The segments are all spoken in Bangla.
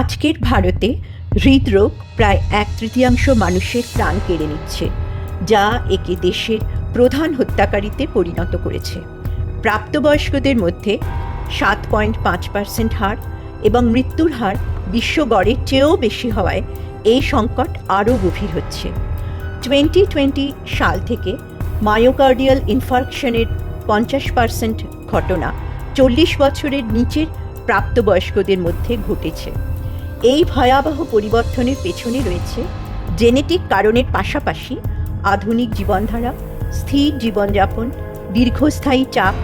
আজকের ভারতে হৃদরোগ প্রায় এক তৃতীয়াংশ মানুষের প্রাণ কেড়ে নিচ্ছে, যা একে দেশের প্রধান হত্যাকারীতে পরিণত করেছে। প্রাপ্তবয়স্কদের মধ্যে সাত পয়েন্ট পাঁচ পার্সেন্ট হার এবং মৃত্যুর হার বিশ্ব গড়ের চেয়েও বেশি হওয়ায় এই সংকট আরও গভীর হচ্ছে। টোয়েন্টি টোয়েন্টি সাল থেকে মায়োকার্ডিয়াল ইনফার্কশনের পঞ্চাশ পার্সেন্ট ঘটনা চল্লিশ বছরের নিচের প্রাপ্তবয়স্কদের মধ্যে ঘটেছে। এই ভয়াবহ পরিবর্তনের পেছনে রয়েছে জেনেটিক কারণের পাশাপাশি আধুনিক জীবনধারা, স্থির জীবনযাপন, দীর্ঘস্থায়ী চাপ,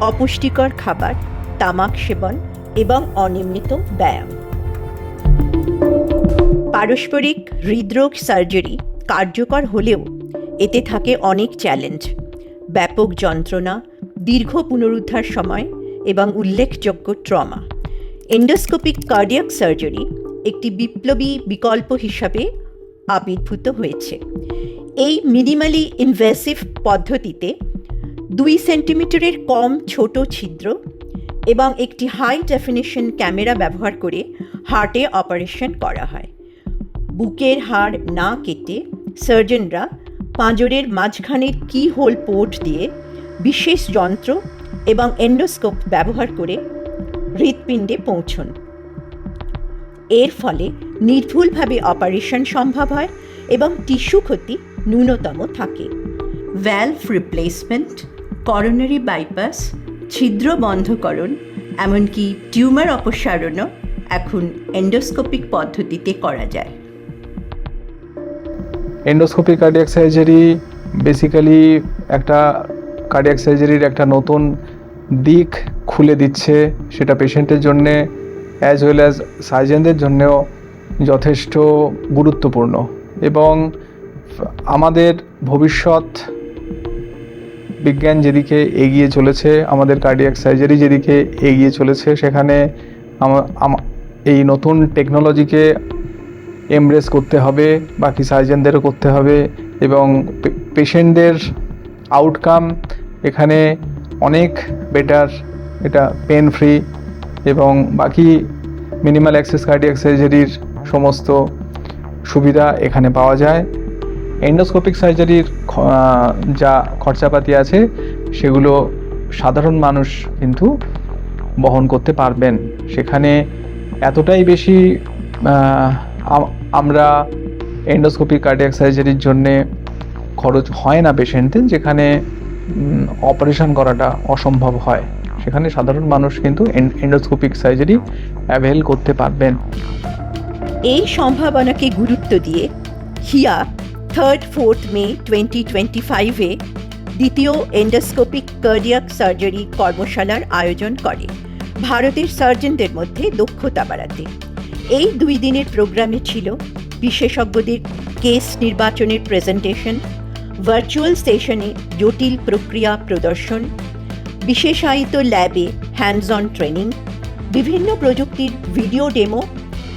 অপুষ্টিকর খাবার, তামাক সেবন এবং অনিয়মিত ব্যায়াম। পারস্পরিক হৃদরোগ সার্জারি কার্যকর হলেও এতে থাকে অনেক চ্যালেঞ্জ। ব্যাপক যন্ত্রণা, দীর্ঘ পুনরুদ্ধার সময় এবং উল্লেখযোগ্য ট্রমা। এন্ডোস্কোপিক কার্ডিয়াক সার্জারি একটি বিপ্লবী বিকল্প হিসাবে আবির্ভূত হয়েছে। এই মিনিমালি ইনভেসিভ পদ্ধতিতে দুই সেন্টিমিটারের কম ছোট ছিদ্র এবং একটি হাই ডেফিনিশন ক্যামেরা ব্যবহার করে হার্টে অপারেশন করা হয়। বুকের হাড় না কেটে সার্জনরা পাঁজরের মাঝখানের কি হোল পোর্ট দিয়ে বিশেষ যন্ত্র এবং এন্ডোস্কোপ ব্যবহার করে হৃৎপিণ্ডে পৌঁছন। এর ফলে নির্ভুলভাবে অপারেশন সম্ভব হয় এবং টিস্যু ক্ষতি ন্যূনতম থাকে। ভ্যালভ রিপ্লেসমেন্ট করোনারি বাইপাস ছিদ্র বন্ধকরণ এমনকি টিউমার অপসারণও এখন এন্ডোস্কোপিক পদ্ধতিতে করা যায়। এন্ডোস্কোপি কার্ডিয়াক সার্জারি বেসিক্যালি একটা কার্ডিয়াক সার্জারির একটা নতুন দিক খুলে দিচ্ছে সেটা পেশেন্টের জন্যে অ্যাজ ওয়েল অ্যাজ সার্জেনদের জন্যেও যথেষ্ট গুরুত্বপূর্ণ। এবং আমাদের ভবিষ্যৎ বিজ্ঞান যেদিকে এগিয়ে চলেছে, আমাদের কার্ডিয়াক সার্জারি যেদিকে এগিয়ে চলেছে, সেখানে এই নতুন টেকনোলজিকে এমব্রেস করতে হবে, বাকি সার্জেনদেরও করতে হবে এবং পেশেন্টদের আউটকাম এখানে অনেক বেটার এটা পেন ফ্রি এবং বাকি মিনিমাল অ্যাক্সেস কার্ডিয়াক সার্জারির সমস্ত সুবিধা এখানে পাওয়া যায়। এন্ডোস্কোপিক সার্জারির যা খরচাপাতি আছে, সেগুলো সাধারণ মানুষ কিন্তু বহন করতে পারবেন। সেখানে এতটাই বেশি আমরা এন্ডোস্কোপিক কার্ডিয়াক সার্জারির জন্যে খরচ হয় না পেশেন্টের যেখানে অপারেশন করাটা অসম্ভব হয়। সেখানে সাধারণ মানুষ কিন্তু এন্ডোস্কোপিক সার্জারি অ্যাভেল করতে পারবেন। এই সম্ভাবনাকে গুরুত্ব দিয়ে হিয়া third fourth May twenty twenty ফাইভে দ্বিতীয় এন্ডোস্কোপিক কার্ডিয়াক সার্জারি কর্মশালার আয়োজন করে ভারতের সার্জনদের মধ্যে দক্ষতা বাড়াতে। এই দুই দিনের প্রোগ্রামে ছিল বিশেষজ্ঞদের কেস নির্বাচনের প্রেজেন্টেশন ভার্চুয়াল সেশনে জটিল প্রক্রিয়া প্রদর্শন, বিশেষায়িত ল্যাবে হ্যান্ডস অন ট্রেনিং বিভিন্ন প্রযুক্তির ভিডিও ডেমো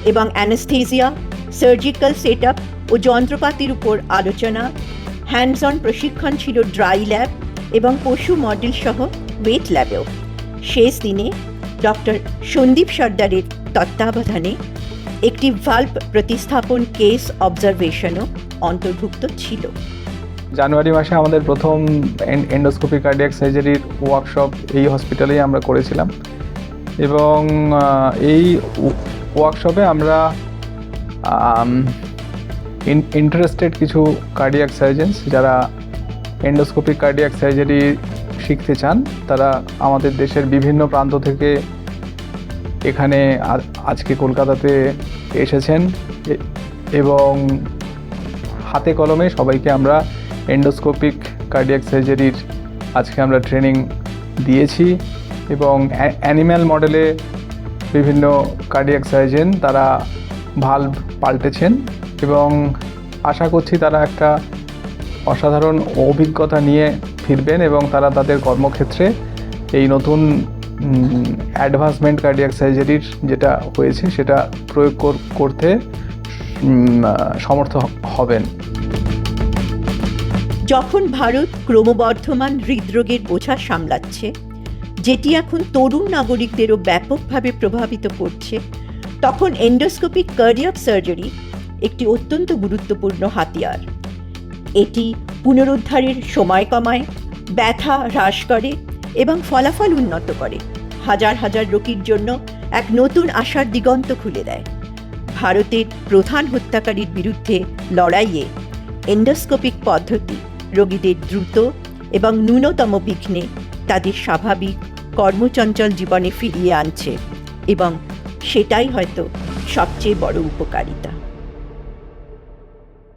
এবং অ্যানাস্থেজিয়া সার্জিক্যাল সেট ও যন্ত্রপাতির উপর আলোচনা হ্যান্ডস অন প্রশিক্ষণ ছিল ড্রাই ল্যাব এবং পশু মডেল সহ ওয়েট ল্যাবেও শেষ দিনে ডক্টর সন্দীপ সর্দারের তত্ত্বাবধানে একটি ভাল্ব প্রতিস্থাপন কেস অবজারভেশনও অন্তর্ভুক্ত ছিল। জানুয়ারি মাসে আমাদের প্রথম এন্ডোস্কোপি কার্ডিয়াক সার্জারির ওয়ার্কশপ এই হসপিটালেই আমরা করেছিলাম। এবং এই ওয়ার্কশপে আমরা ইন্টারেস্টেড কিছু কার্ডিয়াক সার্জেন্স যারা এন্ডোস্কোপিক কার্ডিয়াক সার্জারি শিখতে চান, তারা আমাদের দেশের বিভিন্ন প্রান্ত থেকে এখানে আজকে কলকাতাতে এসেছেন। এবং হাতে কলমে সবাইকে আমরা এন্ডোস্কোপিক কার্ডিয়াক সার্জারির আজকে আমরা ট্রেনিং দিয়েছি এবং অ্যানিম্যাল মডেলে বিভিন্ন কার্ডিয়াক সার্জন তারা ভাল্ব পাল্টেছেন এবং আশা করছি তারা একটা অসাধারণ অভিজ্ঞতা নিয়ে ফিরবেন এবং তারা তাদের কর্মক্ষেত্রে এই নতুন অ্যাডভান্সমেন্ট কার্ডিয়াক সার্জারির যেটা হয়েছে সেটা প্রয়োগ কর- করতে সমর্থ হবেন। যখন ভারত ক্রমবর্ধমান হৃদরোগের বোঝা সামলাচ্ছে, যেটি এখন তরুণ নাগরিকদেরও ব্যাপকভাবে প্রভাবিত করছে, তখন এন্ডোস্কোপিক কার্ডিয়াক সার্জারি একটি অত্যন্ত গুরুত্বপূর্ণ হাতিয়ার। এটি পুনরুদ্ধারের সময় কমায়, ব্যথা হ্রাস করে এবং ফলাফল উন্নত করে। হাজার হাজার রোগীর জন্য এক নতুন আশার দিগন্ত খুলে দেয়। ভারতের প্রধান হত্যাকারীর বিরুদ্ধে লড়াইয়ে এন্ডোস্কোপিক পদ্ধতি রোগীদের দ্রুত এবং ন্যূনতম বিঘ্নে তাদের স্বাভাবিক কর্মচঞ্চল জীবনে ফিরিয়ে আনছে এবং সেটাই হয়তো সবচেয়ে বড় উপকারিতা।